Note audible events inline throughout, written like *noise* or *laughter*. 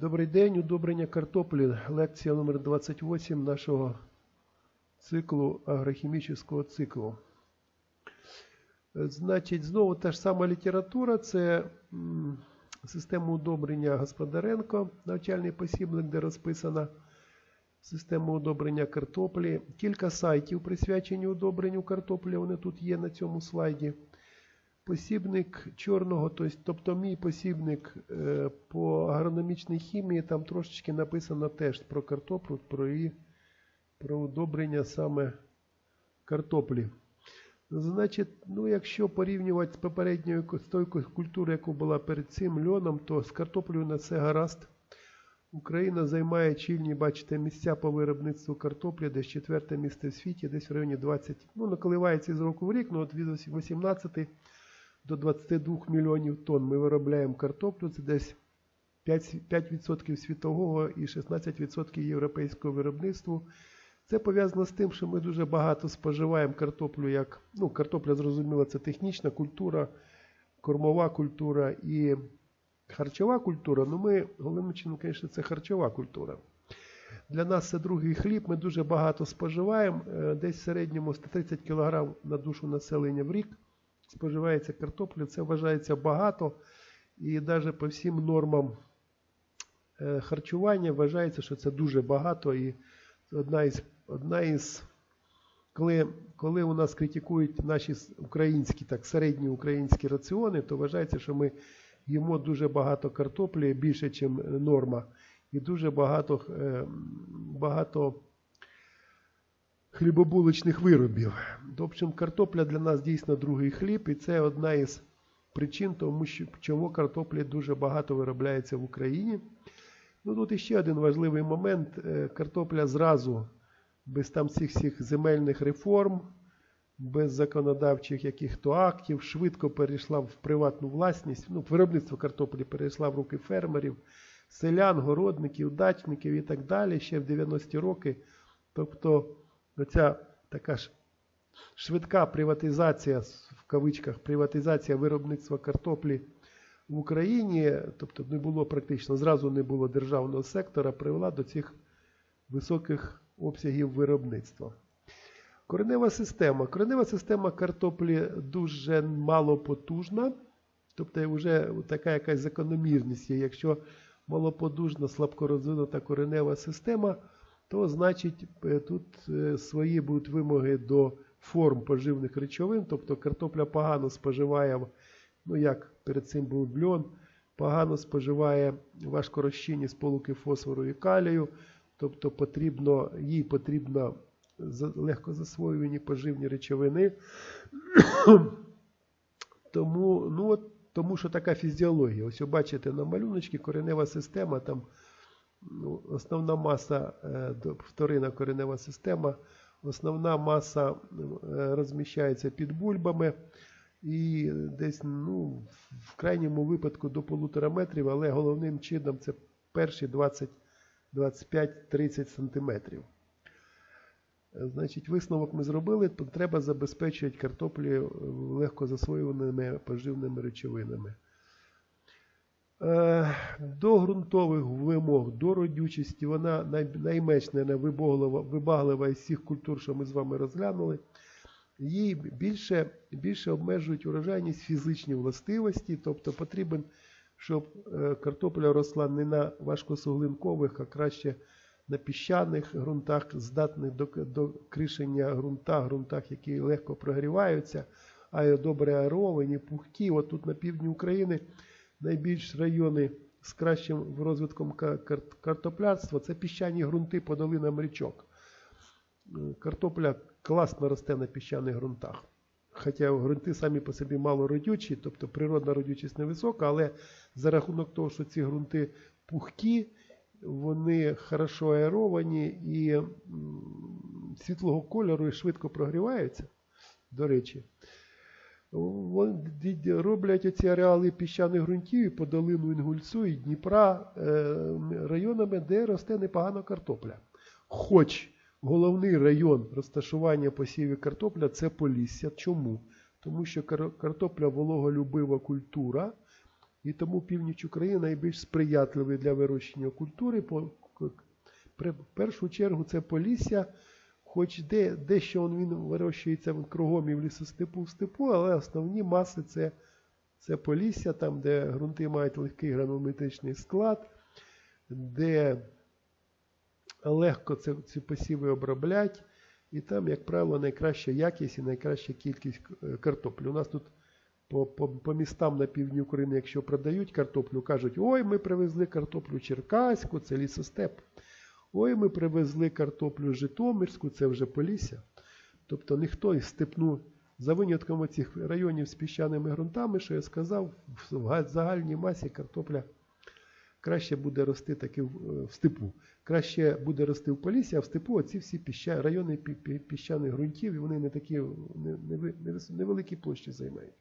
Добрий день, удобрення картоплі. Лекція номер 28 нашого циклу агрохімічного циклу. Значить, знову та ж сама література, це система удобрення Господаренко, навчальний посібник, де розписана система удобрення картоплі. Кілька сайтів присвячені удобренню картоплі, вони тут є на цьому слайді. Посібник чорного, тобто, мій посібник е, по агрономічній хімії, там трошечки написано теж про картоплю, про її про удобрення саме картоплі. Значить, ну якщо порівнювати з попередньою ку- з тою ку- культурою, яка була перед цим льоном, то з картоплею на це гаразд. Україна займає чільні, бачите, місця по виробництву картоплі, десь четверте місце в світі, десь в районі 20, ну, наколивається з року в рік, ну от від 18 до 22 мільйонів тонн ми виробляємо картоплю, це десь 5%, 5% світового і 16% європейського виробництва. Це пов'язано з тим, що ми дуже багато споживаємо картоплю як, ну, картопля, зрозуміло, це технічна культура, кормова культура і харчова культура. Ну, ми, головним чином, звісно, це харчова культура. Для нас це другий хліб, ми дуже багато споживаємо, е, десь в середньому 130 кг на душу населення в рік споживається картопля, це вважається багато. І навіть по всім нормам е, харчування вважається, що це дуже багато. І одна із, одна із коли, коли у нас критикують наші українські, так, середні українські раціони, то вважається, що ми їмо дуже багато картоплі, більше, ніж норма, і дуже багато, е, багато хлібобулочних виробів. Общем, картопля для нас дійсно другий хліб, і це одна із причин, тому що чому картоплі дуже багато виробляється в Україні. Ну тут іще один важливий момент. Е, Картопля зразу, без там цих всіх земельних реформ, без законодавчих яких-то актів, швидко перейшла в приватну власність. Ну, виробництво картоплі перейшла в руки фермерів, селян, городників, дачників і так далі ще в 90-ті роки. Тобто, оця така ж швидка приватизація, в кавичках, приватизація виробництва картоплі в Україні, тобто не було практично, зразу не було державного сектора, привела до цих високих обсягів виробництва. Коренева система. Коренева система картоплі дуже малопотужна, тобто вже така якась закономірність є. Якщо малопотужна, слабкорозвинута коренева система, то значить е, тут е, свої будуть вимоги до форм поживних речовин, тобто картопля погано споживає, ну як перед цим був бльон, погано споживає важкорозчинні сполуки фосфору і калію, тобто потрібно, їй потрібно легко засвоювані поживні речовини. *coughs* тому, ну, от, тому що така фізіологія. Ось ви бачите на малюночці коренева система, там ну, основна маса, е, вторинна коренева система, основна маса е, розміщається під бульбами і десь ну, в крайньому випадку до полутора метрів, але головним чином це перші 20, 25-30 сантиметрів. Значить, висновок ми зробили, треба забезпечувати картоплі легко засвоюваними поживними речовинами. Е, До ґрунтових вимог, до родючості, вона най- найменш вибаглива, із всіх культур, що ми з вами розглянули. Їй більше, більше обмежують урожайність фізичні властивості, тобто потрібен, щоб е, картопля росла не на важкосуглинкових, а краще на піщаних ґрунтах, здатних до, до кришення ґрунта, ґрунтах, які легко прогріваються, а добре аеровані, пухкі. От тут на півдні України найбільш райони з кращим розвитком ка- кар- картоплярства це піщані ґрунти по долинам річок. Е, Картопля класно росте на піщаних ґрунтах. Хоча ґрунти самі по собі мало родючі, тобто природна родючість невисока, але за рахунок того, що ці ґрунти пухкі, вони хорошо аеровані і світлого кольору і швидко прогріваються, до речі. Роблять оці ареали піщаних ґрунтів по долину Інгульцу і Дніпра е, районами, де росте непогано картопля. Хоч головний район розташування посівів картопля це Полісся. Чому? Тому що картопля вологолюбива культура, І тому північ України найбільш сприятливий для вирощення культури. В першу чергу це Полісся, хоч де, дещо він вирощується кругом і в лісостепу в степу, але основні маси це, це Полісся, там, де ґрунти мають легкий гранулометричний склад, де легко це, ці посіви оброблять, і там, як правило, найкраща якість і найкраща кількість е, картоплі. У нас тут по, по, по містам на півдні України, якщо продають картоплю, кажуть, ой, ми привезли картоплю Черкаську, це лісостеп. Ой, ми привезли картоплю Житомирську, це вже Полісся. Тобто ніхто із степну, за винятком цих районів з піщаними ґрунтами, що я сказав, в загальній масі картопля краще буде рости таки в, е, степу. Краще буде рости в Поліссі, а в степу оці всі піща, райони пі- пі- піщаних ґрунтів, і вони не такі не, не, не, невеликі площі займають.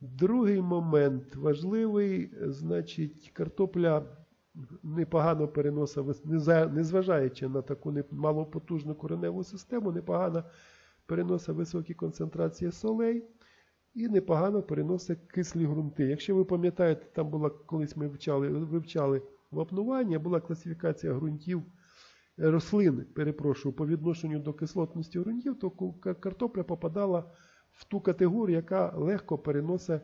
Другий момент важливий, значить, картопля непогано переносить, вис- не за- незважаючи на таку малопотужну кореневу систему, непогано переносить високі концентрації солей і непогано переносить кислі ґрунти. Якщо ви пам'ятаєте, там була колись ми вивчали, вивчали вапнування, була класифікація ґрунтів е, рослин, перепрошую, по відношенню до кислотності ґрунтів, то картопля попадала в ту категорію, яка легко переносить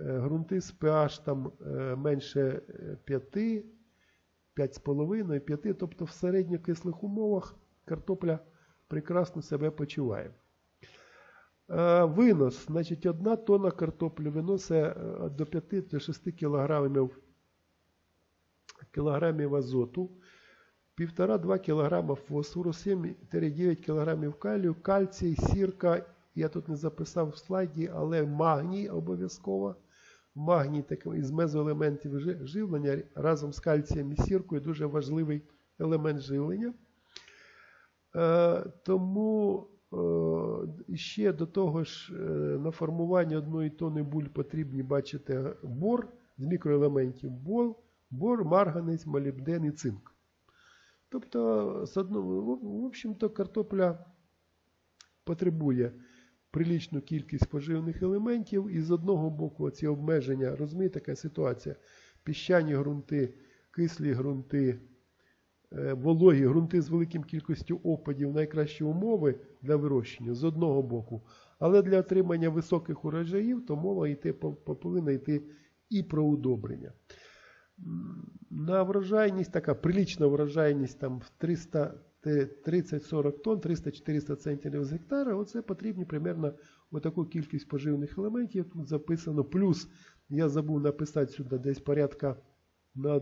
е, ґрунти з pH там е, менше 5, 5,5, 5, тобто в середньокислих умовах картопля прекрасно себе почуває. Е, Винос, значить, одна тонна картоплі виносить е, до 5 до 6 кілограмів, кілограмів азоту, 1,5-2 кг фосфору, 7-9 кг калію, кальцій, сірка, я тут не записав в слайді, але магній обов'язково. Магній із мезоелементів живлення разом з кальцієм і сіркою дуже важливий елемент живлення. Е, тому е, ще до того ж, е, на формування одної тони буль потрібні, бачите, бор з мікроелементів бор, бор, марганець, молібден і цинк. Тобто, в общем-то, картопля потребує прилічну кількість поживних елементів, і з одного боку ці обмеження, розумієте, така ситуація. Піщані ґрунти, кислі ґрунти, е, вологі ґрунти з великим кількістю опадів найкращі умови для вирощення з одного боку. Але для отримання високих урожаїв, то мова йти, по- по- повинна йти і про удобрення. На врожайність, така прилічна врожайність там в 300 те- 30-40 тонн, 300-400 центнерів з гектара, оце потрібні примерно отаку кількість поживних елементів. Тут записано. Плюс я забув написати сюди десь порядка на,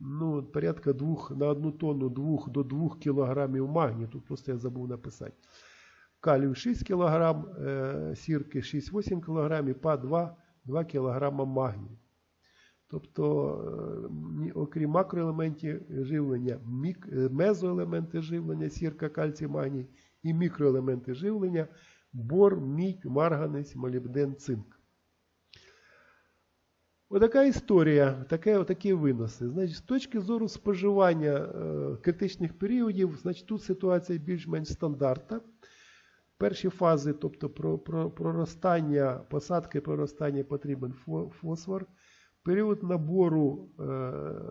ну, порядка двох, на одну тонну 2 до 2 кілограмів магнію. Тут просто я забув написати. Калію 6 кг, е, сірки 6-8 кг, па 2, 2 кг магнію. Тобто, е, окрім макроелементів живлення, е, мезоелементи живлення, сірка, кальцій, магній і мікроелементи живлення, бор, мідь, марганець, молібден, цинк. Отака історія, таке, отакі виноси. Значить, з точки зору споживання е, критичних періодів, значить, тут ситуація більш-менш стандартна. Перші фази, тобто про, про, проростання, посадки проростання потрібен фосфор. Період набору, е,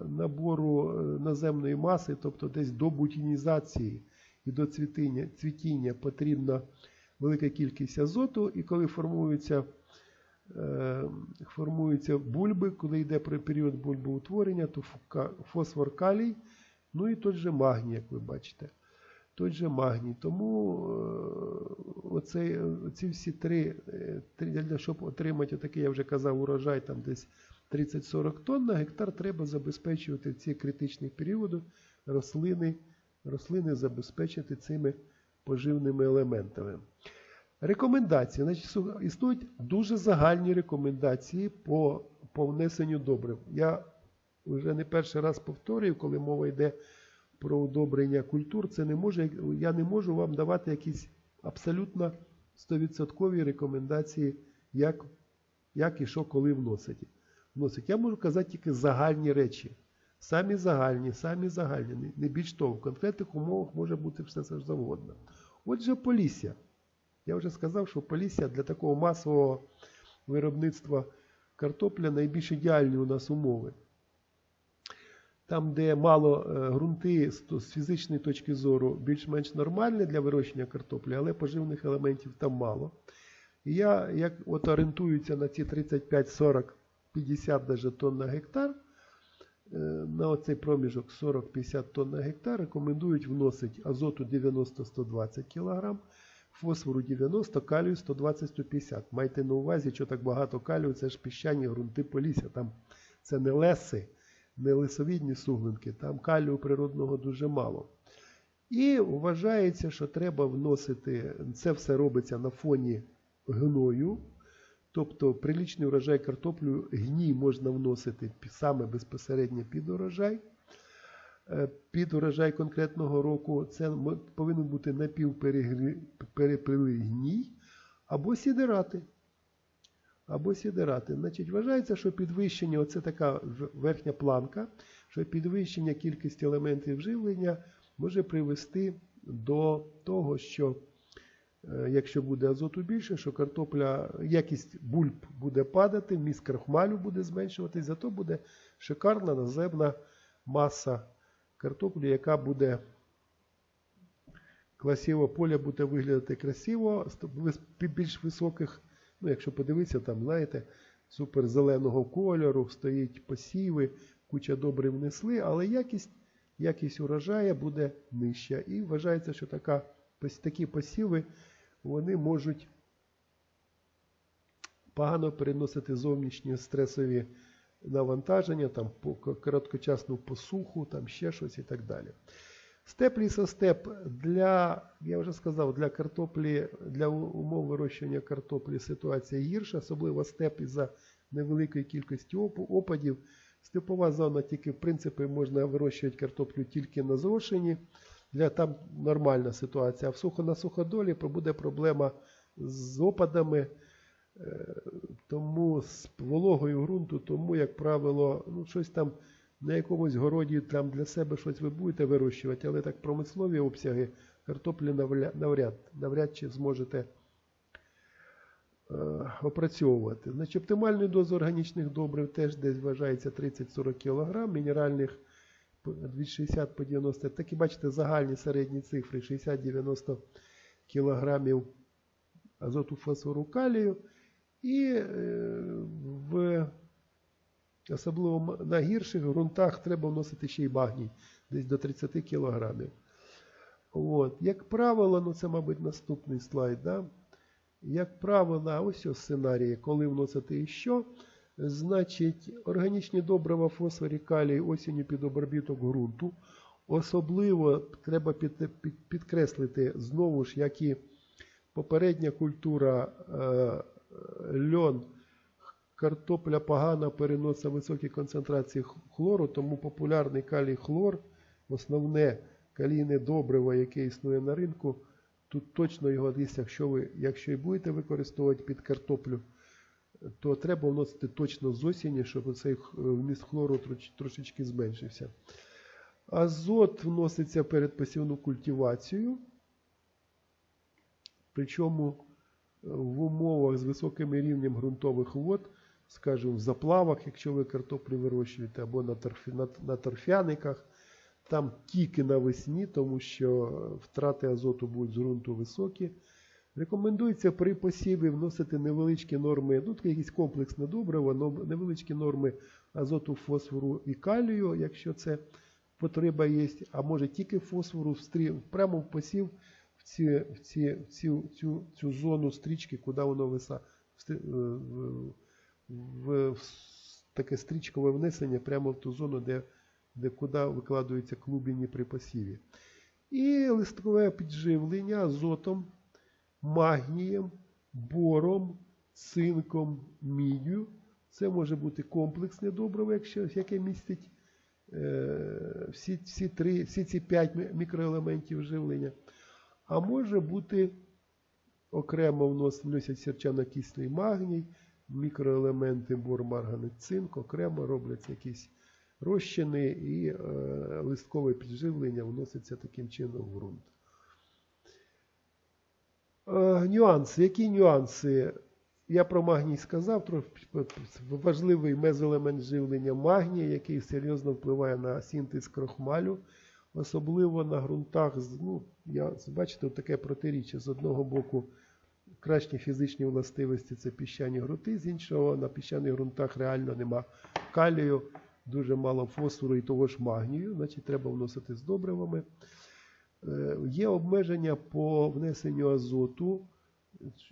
набору е, наземної маси, тобто десь до бутінізації і до цвітіння, цвітіння потрібна велика кількість азоту, і коли формуються, е, формуються бульби, коли йде період бульбоутворення, то фосфор калій, ну і той же магній, як ви бачите. Той же магній. Тому е, оці всі три, для- щоб отримати такий, я вже казав, урожай там десь 30-40 тонн на гектар треба забезпечувати в ці критичні періоди рослини, рослини забезпечити цими поживними елементами. Рекомендації. Значить, існують дуже загальні рекомендації по, по внесенню добрив. Я вже не перший раз повторюю, коли мова йде про удобрення культур, це не може, я не можу вам давати якісь абсолютно 100% рекомендації, як, як і що коли вносити. Вносить. Я можу казати тільки загальні речі. Самі загальні, самі загальні, не- більш того. В конкретних умовах може бути все що завгодно. Отже, Полісся. Я вже сказав, що Полісся для такого масового виробництва картопля найбільш ідеальні у нас умови. Там, де мало е, ґрунти з, фізичної точки зору більш-менш нормальні для вирощення картоплі, але поживних елементів там мало. І я, як от орієнтуюся на ці 35, 40, 50 даже тонн на гектар, е, на оцей проміжок 40-50 тонн на гектар рекомендують вносити азоту 90-120 кг, фосфору 90, калію 120-150. Майте на увазі, що так багато калію, це ж піщані ґрунти полісся. Там це не леси, не лисовідні суглинки, там калію природного дуже мало. І вважається, що треба вносити, це все робиться на фоні гною, тобто приличний урожай картоплю, гній можна вносити саме безпосередньо під урожай. Е, Під урожай конкретного року це повинен бути напівпереприлий гній або сідерати. Або сідерати. Значить, вважається, що підвищення, оце така верхня планка, що підвищення кількості елементів живлення може привести до того, що якщо буде азоту більше, що картопля, якість бульб буде падати, вміст крахмалю буде зменшуватись, зато буде шикарна наземна маса картоплі, яка буде красиво, поле буде виглядати красиво, більш високих, ну якщо подивитися, там, знаєте, суперзеленого кольору, стоїть посіви, куча добрив внесли, але якість, якість урожаю буде нижча. І вважається, що така, такі посіви вони можуть погано переносити зовнішні стресові навантаження, там короткочасну посуху, там ще щось і так далі. Степ лісостеп для, я вже сказав, для картоплі, для умов вирощування картоплі ситуація гірша, особливо степ із-за невеликої кількості опадів. Степова зона тільки, в принципі, можна вирощувати картоплю тільки на зрошенні. Там нормальна ситуація. А в сухо на суходолі буде проблема з опадами, е, тому з вологою ґрунту, тому, як правило, ну, щось там на якомусь городі там для себе щось ви будете вирощувати, але так промислові обсяги картоплі навряд, навряд, чи зможете е, опрацьовувати. Значить, оптимальну дозу органічних добрив теж десь вважається 30-40 кг, мінеральних від 60 по 90. Такі бачите загальні середні цифри 60-90 кг азоту фосфору калію. І е, в особливо на гірших ґрунтах треба вносити ще й багній, десь до 30 кг. От. Як правило, ну це, мабуть, наступний слайд. Да? Як правило, ось ось сценарії, коли вносити і що. Значить, органічні добрива фосфор і калій осінню під обробіток ґрунту. Особливо треба під, під, підкреслити знову ж, як і попередня культура е, льон, картопля погано переносить високі концентрації хлору, тому популярний калій хлор, основне калійне добриво, яке існує на ринку, тут точно його якщо ви якщо і будете використовувати під картоплю, то треба вносити точно з осені, щоб цей вміст хлору трошечки зменшився. Азот вноситься перед посівну культивацією. Причому е, в умовах з високим рівнем ґрунтових вод, скажімо, в заплавах, якщо ви картоплю вирощуєте, або на, торфі, на, на торфяниках, там тільки навесні, тому що втрати азоту будуть з ґрунту високі. Рекомендується при посіві вносити невеличкі норми, ну таке якісь комплексне добриво, невеличкі норми азоту, фосфору і калію, якщо це потреба є, а може тільки фосфору прямо в посів в, ці, в, ці, в цю, цю, цю зону стрічки, куди воно виса, в, в, в, в таке стрічкове внесення прямо в ту зону, де, де куди викладаються клубені при посіві. І листкове підживлення азотом, магнієм, бором, цинком, міддю. Це може бути комплексне добриво, якщо яке містить е, всі, всі, три, всі ці п'ять мікроелементів живлення. А може бути окремо вносять сірчано-кислий магній, мікроелементи бор, марганець, цинк, окремо робляться якісь розчини і е, листкове підживлення вноситься таким чином в ґрунт. Е, нюанси. Які нюанси? Я про магній сказав, важливий мезоелемент живлення магнія, який серйозно впливає на синтез крохмалю, особливо на ґрунтах. Ну, я, бачите, таке протиріччя. З одного боку, кращі фізичні властивості це піщані ґрунти, з іншого на піщаних ґрунтах реально нема калію, дуже мало фосфору і того ж магнію, значить треба вносити з добривами. Е, Є обмеження по внесенню азоту.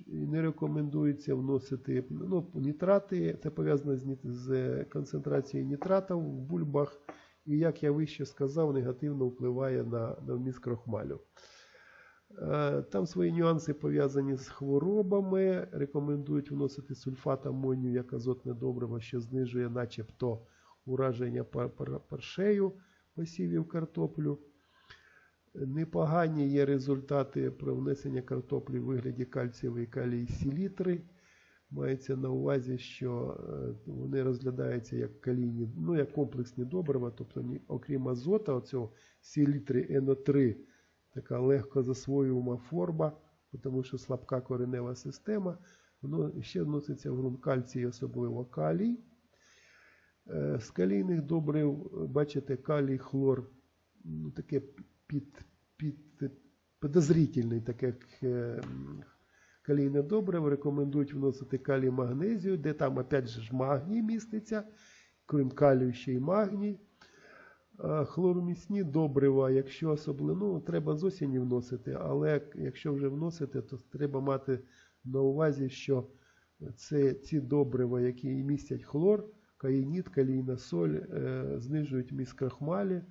Не рекомендується вносити ну, нітрати. Це пов'язано з, з концентрацією нітратів в бульбах. І, як я вище сказав, негативно впливає на, на вміст крохмалю. Е, Там свої нюанси пов'язані з хворобами. Рекомендують вносити сульфат амонію як азотне добриво, що знижує начебто ураження пар- пар- паршею посівів картоплю. Непогані є результати про внесення картоплі в вигляді кальцієвої калій селітри. Мається на увазі, що е, вони розглядаються як калійні, ну як комплексні добрива, тобто окрім азота, оцього селітри НО3, така легко засвоювана форма, тому що слабка коренева система. Воно ще вноситься в ґрунт кальцій, особливо калій. Е, З калійних добрив, е, бачите, калій, хлор, ну, таке під, під, подозрительний, таке е, м, калійне добриво. Рекомендують вносити калій магнезію, де там опять же магній міститься, крім калію ще й магній. А Хлоромісні добрива, якщо особливо, ну, треба з осені вносити, але якщо вже вносити, то треба мати на увазі, що це ці добрива, які містять хлор, каїніт, калійна соль, е, знижують міст крахмалі,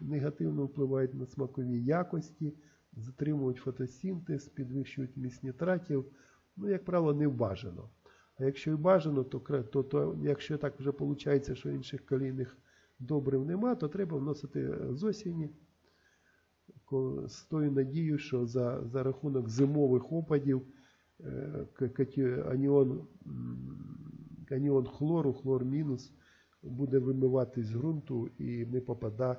негативно впливають на смакові якості, затримують фотосинтез, підвищують міст нітратів. Ну, як правило, не бажано. А якщо і бажано, то, то, то якщо так вже виходить, що інших калійних добрив нема, то треба вносити е, з осені з тою надією, що за, за рахунок зимових опадів е, аніон, аніон хлору, хлор мінус, буде вимиватись з ґрунту і не попаде,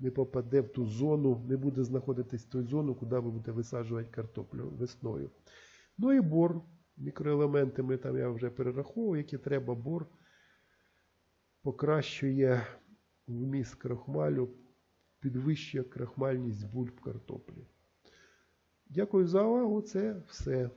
не попаде в ту зону, не буде знаходитись в ту зону, куди ви будете висаджувати картоплю весною. Ну і бор. Мікроелементи ми там я вже перераховував, які треба бор покращує вміст крахмалю, підвищує крахмальність бульб картоплі. Дякую за увагу. Це все.